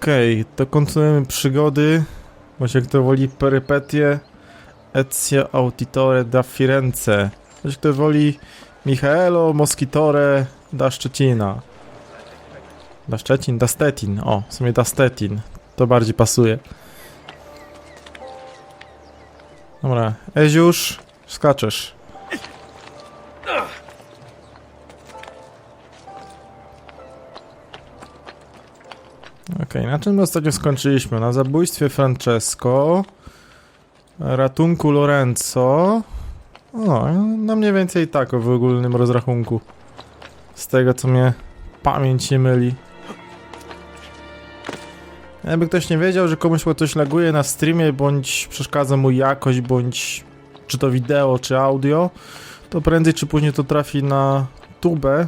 Okej, to kontynuujemy przygody. Bądź jak to woli perypetie Ezio Auditore da Firenze. Bądź kto woli Michaelo Moschitore da Szczecina. Da Szczecin? Da Stettin. O, w sumie da Stettin. To bardziej pasuje. Dobra, Eziusz, skaczesz. Okej, na czym ostatnio skończyliśmy? Na zabójstwie Francesco, ratunku Lorenzo. No, no mniej więcej tak w ogólnym rozrachunku. Z tego co mnie pamięć nie myli. Jakby ktoś nie wiedział, że komuś coś laguje na streamie, bądź przeszkadza mu jakość, bądź czy to wideo, czy audio, to prędzej czy później to trafi na tubę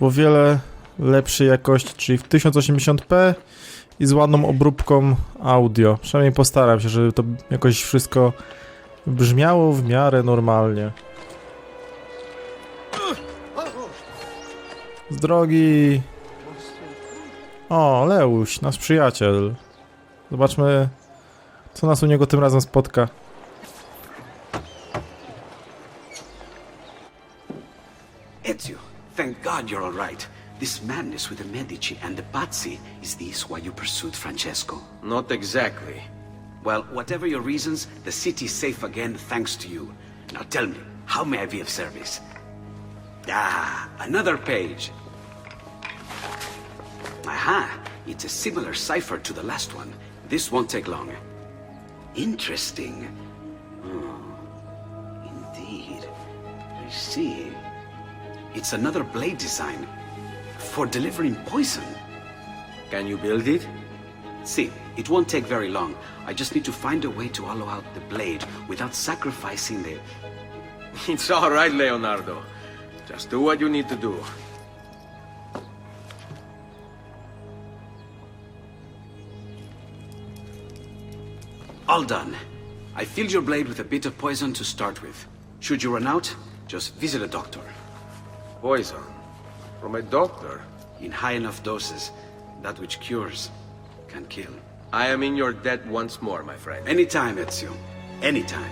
o wiele lepszej jakości, czyli w 1080p i z ładną obróbką audio. Przynajmniej postaram się, żeby to jakoś wszystko brzmiało w miarę normalnie. Z drogi! O, Leuś, nasz przyjaciel. Zobaczmy, co nas u niego tym razem spotka. Ezio, thank God you're all right. This madness with the Medici and the Pazzi, is this why you pursued Francesco? Not exactly. Well, whatever your reasons, the city's safe again thanks to you. Now tell me, how may I be of service? Ah, another page. Aha, it's a similar cipher to the last one. This won't take long. Interesting. Oh, indeed. I see. It's another blade design for delivering poison. Can you build it? See, it won't take very long. I just need to find a way to hollow out the blade without sacrificing the... It's all right, Leonardo. Just do what you need to do. All done. I filled your blade with a bit of poison to start with. Should you run out, just visit a doctor. Poison. From a doctor. In high enough doses, that which cures can kill. I am in your debt once more, my friend. Anytime, Ezio. Anytime.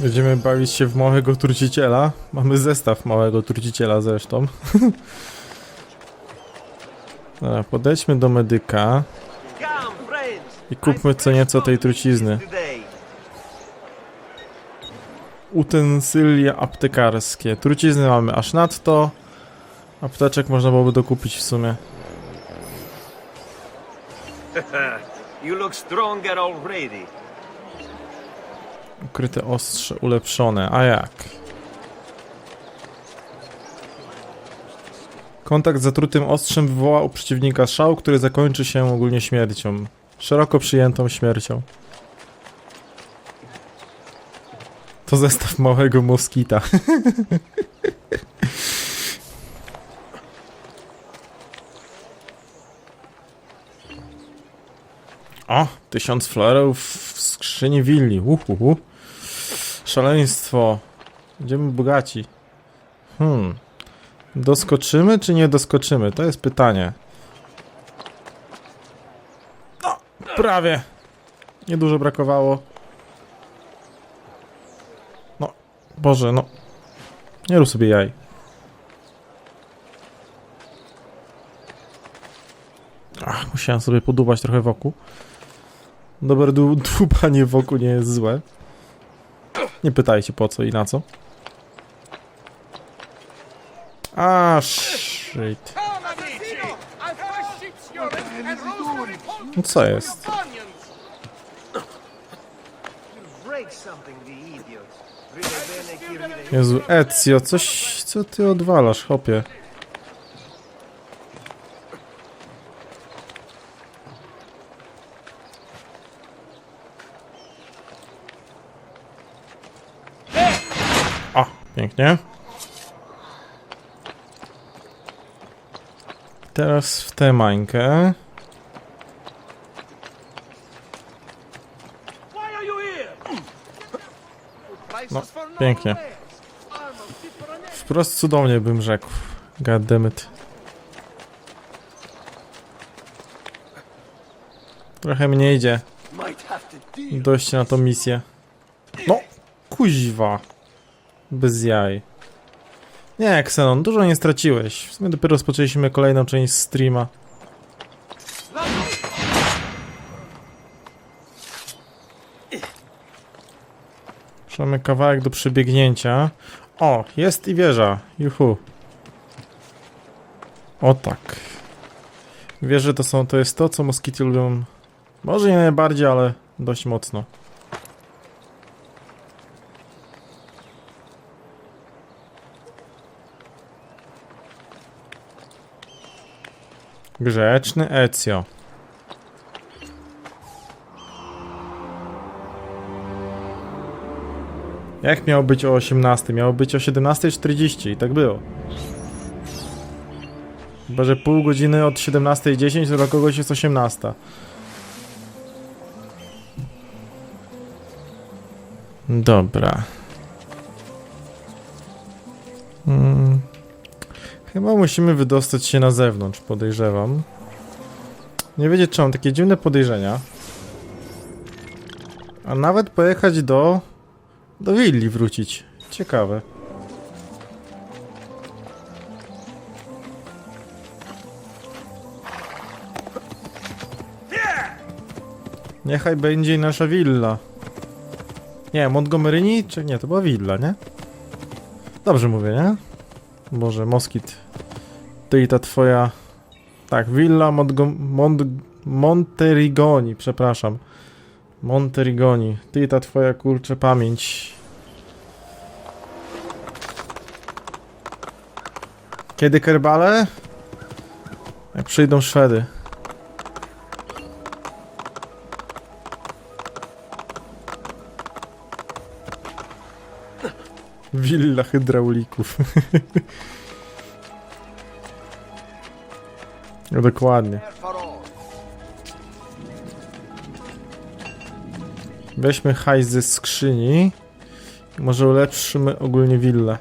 Będziemy bawić się w małego truciciela. Mamy zestaw małego truciciela zresztą. Dobra, podejdźmy do medyka i kupmy co nieco tej trucizny. Utensylia aptekarskie. Trucizny mamy aż nadto. Apteczek można byłoby dokupić w sumie. You look stronger already. Ukryte ostrze ulepszone. A jak? Kontakt z zatrutym ostrzem wywoła u przeciwnika szał, który zakończy się ogólnie śmiercią. Szeroko przyjętą śmiercią. Zestaw małego moskita. o, tysiąc florów w skrzyni willi. Uhuhu. Szaleństwo. Będziemy bogaci. Hmm. Doskoczymy czy nie doskoczymy? To jest pytanie. No, prawie. Niedużo brakowało. No, Boże, no. Nie rób sobie jaj. Ach, musiałem sobie podubać trochę wokół. Dobre dłubanie wokół nie jest złe. Nie pytajcie po co i na co. A, shit. No co jest? Jezu, Ezio, coś, co ty odwalasz, chopie? O, pięknie. Teraz w tę mańkę. No, pięknie wprost cudownie bym rzekł. Goddammit. Trochę mnie idzie. Dość na tą misję. No, kuźwa. Bez jaj. Nie, Xenon, dużo nie straciłeś. W sumie dopiero rozpoczęliśmy kolejną część streama. Mamy kawałek do przebiegnięcia. O, jest i wieża. Juhu. O tak. Wieże to są, to jest to, co moskity lubią. Może nie najbardziej, ale dość mocno. Grzeczny Ezio. Jak miało być o 18? Miało być o 17.40 i tak było. Chyba, że pół godziny od 17.10 to dla kogoś jest 18. Dobra. Hmm. Chyba musimy wydostać się na zewnątrz, podejrzewam. Nie wiedzieć, czy mam takie dziwne podejrzenia. A nawet pojechać do... do willi wrócić. Ciekawe. Niechaj będzie nasza willa. Nie, Montgomery czy nie, to była willa, nie? Dobrze mówię, nie? Boże, Moskit. Ty i ta twoja... Tak, Villa Montgo... Mont... Monterigoni, przepraszam. Monterigoni. Ty ta twoja kurcze pamięć. Kiedy kerbale? Jak przyjdą Szwedy. Willa hydraulików. No Dokładnie. Weźmy hajs ze skrzyni. Może ulepszymy ogólnie willę.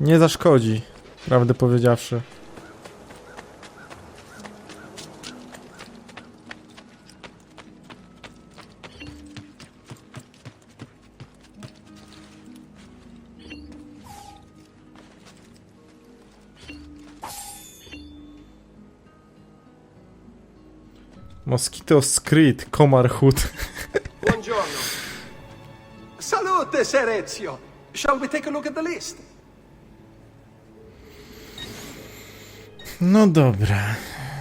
Nie zaszkodzi, prawdę powiedziawszy. Mosquito Screed, Komar Hood. Salute, Ser Ezio. Shall we take a look at the list? No dobra.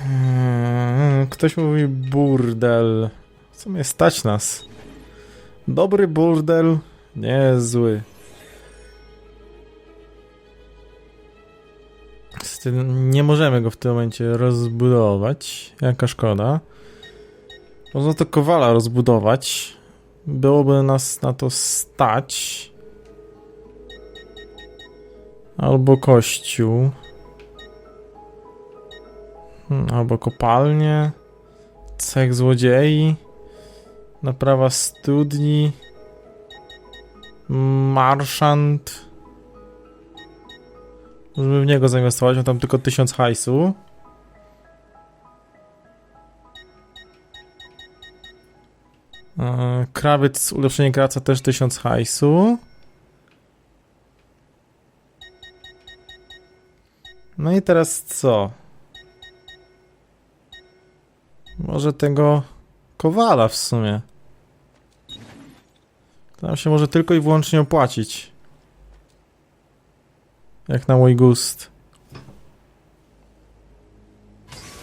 Mm, Ktoś mówi burdel. W sumie stać nas. Dobry burdel, nie zły. Niestety Nie możemy go w tym momencie rozbudować. Jaka szkoda. Można to kowala rozbudować. Byłoby nas na to stać. Albo kościół. Hmm, Albo kopalnie. Cech złodziei. Naprawa studni. Marszant. Możemy w niego zainwestować, on tam tylko 1000 hajsu. Krawiec, ulepszenie kraca też 1000 hajsu. No i teraz co? Może tego kowala w sumie. To nam się może tylko i wyłącznie opłacić. Jak na mój gust.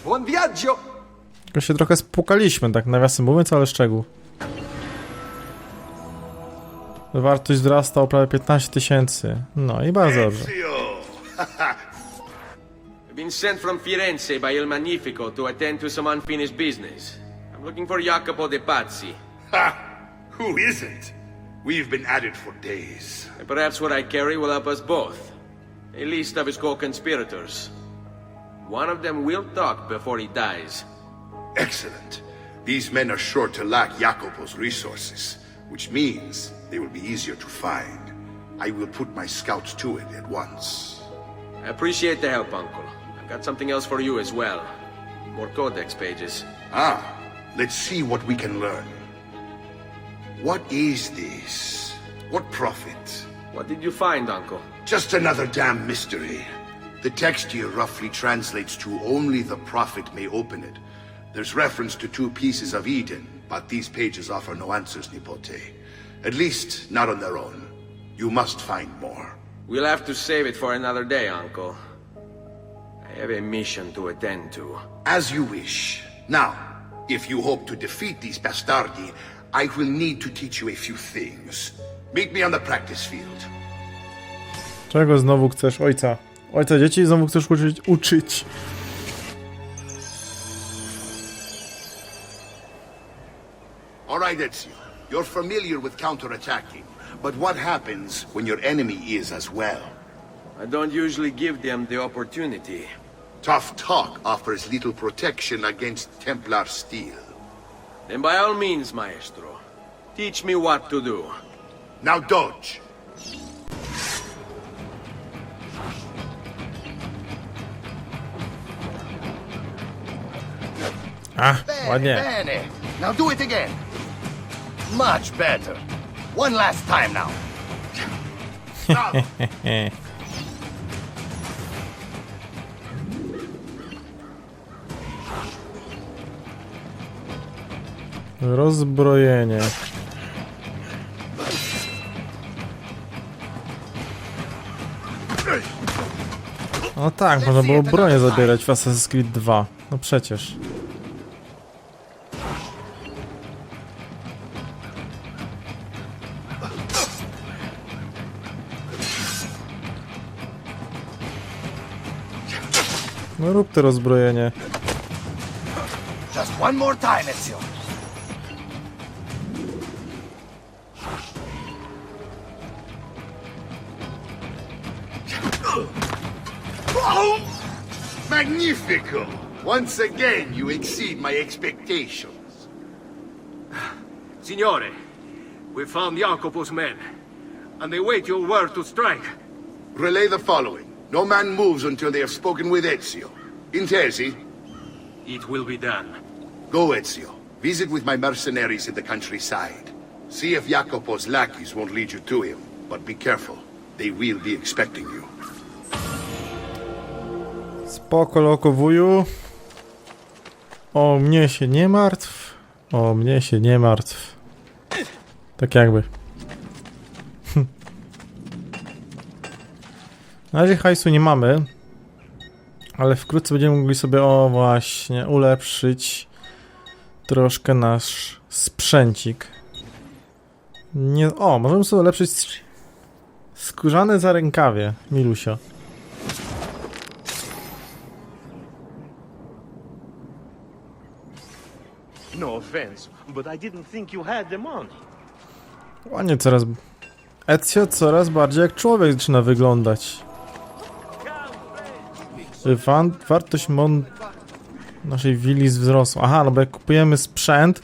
Buon viaggio. Tylko się trochę spłukaliśmy, tak nawiasem mówiąc, ale szczegół. Wartość wzrasta o prawie 15 tysięcy. No i bardzo dobrze. Been sent from Firenze by Il Magnifico to attend to some unfinished business. I'm looking for Jacopo de Pazzi. Ha! Who isn't? We've been at it for days. And perhaps what I carry will help us both. A list of his co-conspirators. One of them will talk before he dies. Excellent. These men are sure to lack Jacopo's resources, which means they will be easier to find. I will put my scouts to it at once. I appreciate the help, Uncle. I've got something else for you as well. More codex pages. Ah, Let's see what we can learn. What is this? What prophet? What did you find, Uncle? Just another damn mystery. The text here roughly translates to only the prophet may open it. There's reference to two pieces of Eden, but these pages offer no answers, Nipote. At least, not on their own. You must find more. We'll have to save it for another day, Uncle. I have a mission to attend to. As you wish. Now, if you hope to defeat these bastardi, I will need to teach you a few things. Meet me on the practice field. Czego znowu chcesz? Ojca. Ojca dzieci znowu chcesz uczyć? Uczyć. All right, Ezio. You're familiar with counterattacking, but what happens when your enemy is as well? I don't usually give them the opportunity. Tough talk offers little protection against Templar steel. Then by all means, Maestro, teach me what to do. Now dodge. Ah, A, ładnie. Bene. Now do it again. Much better. One last time now. Rozbrojenie. No tak, można było bronię zabierać w Assassin's Creed 2. No przecież. No rób to rozbrojenie. Just one more time, Ezio. Magnifico! Once again, you exceed my expectations. Signore, we found Jacopo's men, and they wait your word to strike. Relay the following. No man moves until they have spoken with Ezio. Intesi, It will be done. go Ezio. Visit with my mercenaries in the countryside. See if Jacopo's lackeys won't lead you to him. But be careful. They will be expecting you. Spoko, loko wuju. O mnie się nie martw. O mnie się nie martw. Tak jakby. Na razie hajsu nie mamy. Ale wkrótce będziemy mogli sobie, o właśnie, ulepszyć troszkę nasz sprzęcik. Nie, o, możemy sobie ulepszyć skórzane zarękawie, Milusio. No offense, but I didn't think you had the money. Ładnie coraz... Ezio coraz bardziej jak człowiek zaczyna wyglądać. Wan, wartość mon... naszej willi wzrosła. Aha, no bo jak kupujemy sprzęt,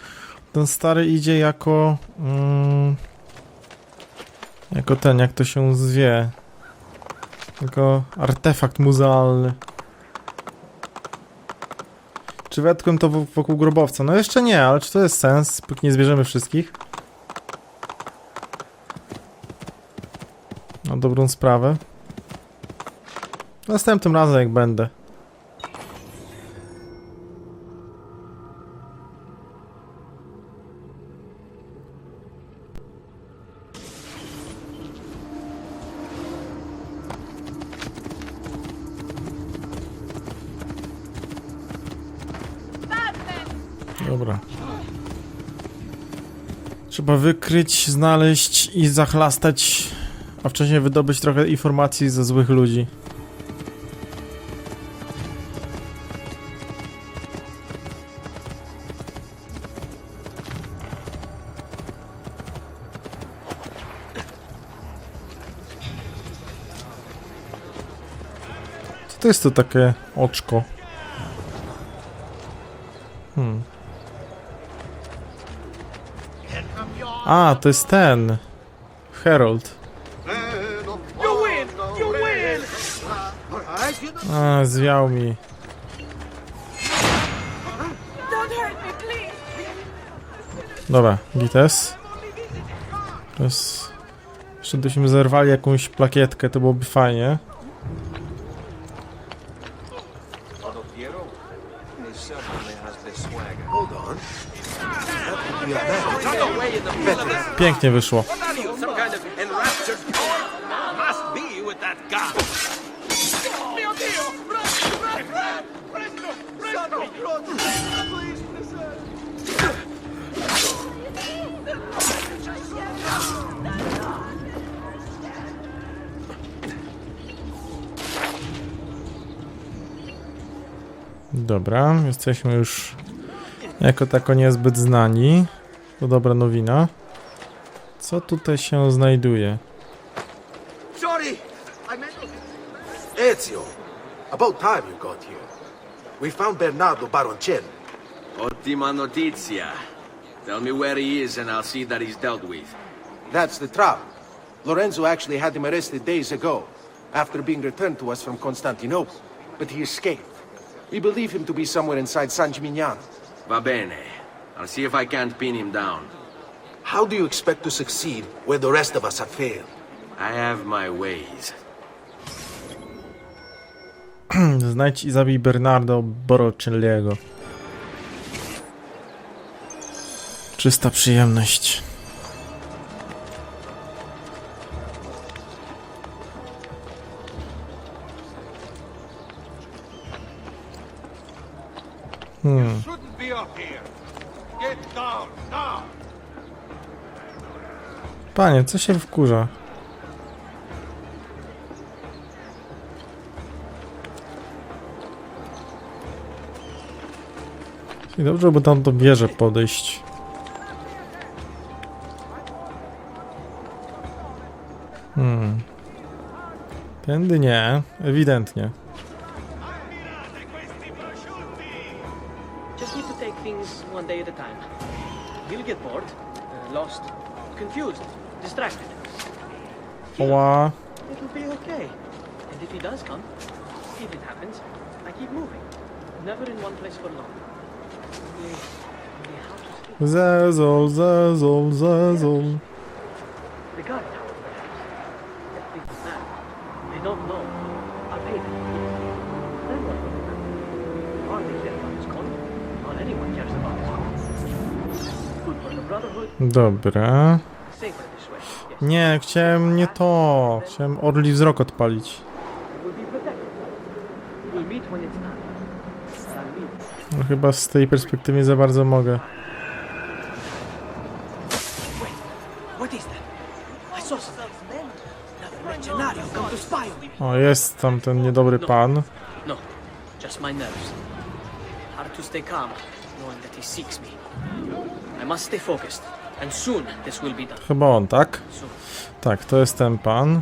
ten stary idzie jako... Mm, jako ten, jak to się zwie. Jako artefakt muzealny. Czy wetkłem to wokół grobowca? No jeszcze nie, ale czy to jest sens, póki nie zbierzemy wszystkich? Na dobrą sprawę. Następnym razem jak będę. Dobra. Trzeba wykryć, znaleźć i zachlastać, a wcześniej wydobyć trochę informacji ze złych ludzi. To jest to takie oczko? Hmm. A, to jest ten. Harold. A, zwiał mi. Dobra, Gites. Teraz... Jeszcze byśmy zerwali jakąś plakietkę, to byłoby fajnie. Pięknie wyszło. Some kind of enraptured must be with that guy. Dobra, jesteśmy już jako tako niezbyt znani. To dobra nowina. Co tutaj się znajduje? Sorry, I meant Ezio, about time you got here. We found Bernardo Baroncelli. Ottima notizia. Tell me where he is and I'll see that he's dealt with. That's the trap. Lorenzo actually had him arrested days ago, after being returned to us from Constantinople. But he escaped. We believe him to be somewhere inside San Gimignano. Va bene. I'll see if I can't pin him down. How do you expect to succeed where the rest of us have failed? I have my ways. Znajdź i zabij Bernardo Borocelliego. Czysta przyjemność. Hmm. Shouldn't be up here. Get down, now. Panie, co się wkurza? I dobrze by tam do bierze podejść. Hmm. Tędy nie, ewidentnie. Just need to take things one day at a time. He'll get bored, uh, lost, confused, distracted. Oła. It'll be okay. And if he does come, if it happens, I keep moving. Never in one place for long. Zezol, zezol, zezol. The guard tower, perhaps. That big man. They don't know. I'll pay them. Then what will happen? Hardly care about his. Not anyone cares about his. Good for the Brotherhood. Dobra. Safer. Nie, chciałem nie to. Chciałem orli wzrok odpalić. No, chyba z tej perspektywy za bardzo mogę. O, jest tam ten niedobry pan. No, just my nerves. Hard to stay calm, knowing that he seeks me. I must stay focused, and soon this will be done. Chyba on, tak? Tak, to jest ten pan.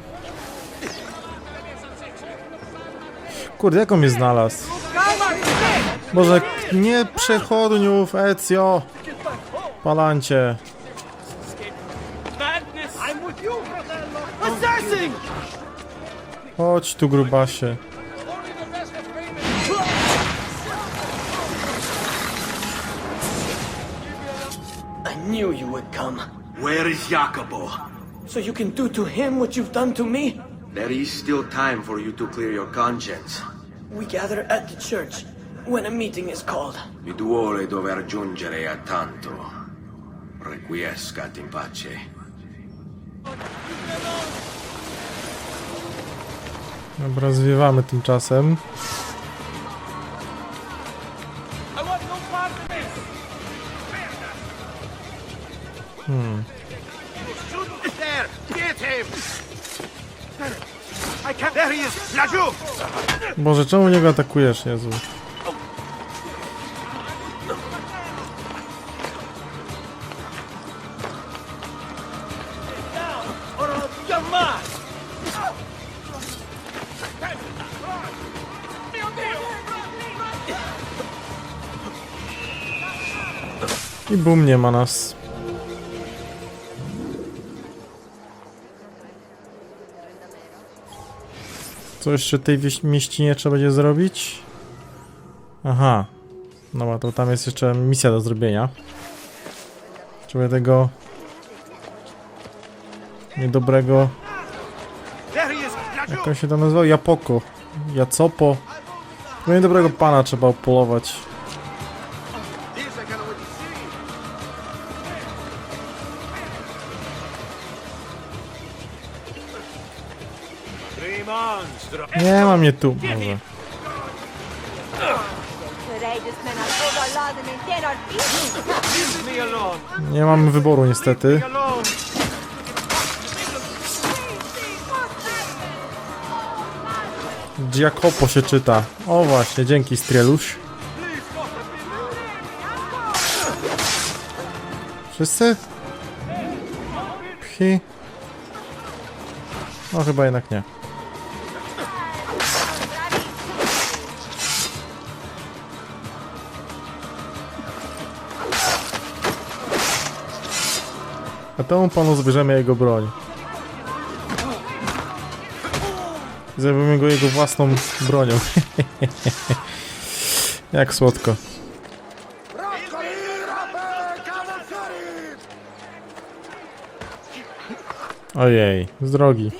Kurde, jak on mnie znalazł? Boże, nie przechodniów, Ezio! Palancie. Chodź tu, grubasie. Where is Jacopo? So you can do to him what you've done to me? There is still time for you to clear your conscience. We gather at the church when a meeting is called. Mi duole dover giungere a tanto. Requiescat in pace. Dobra, zwiewamy tymczasem. Boże, czemu nie go atakujesz, Jezu? I bum, nie ma nas. Co jeszcze tej mieścinie trzeba będzie zrobić? Aha. No to tam jest jeszcze misja do zrobienia. Trzeba tego niedobrego! Jak on się tam nazywał? Japoko. Jacopo. Niedobrego pana trzeba upolować. Nie mam mnie tu. Może. Nie mamy wyboru niestety. Giacopo się czyta. O właśnie, dzięki Strieluś. Wszyscy? Pchi. No chyba jednak nie. A temu panu zbierzemy jego broń. Zajmiemy go jego własną bronią. Jak słodko. Ojej, z drogi.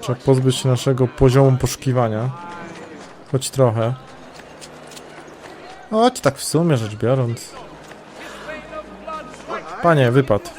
Trzeba pozbyć się naszego poziomu poszukiwania. Choć trochę. Choć tak w sumie rzecz biorąc. Panie, wypad.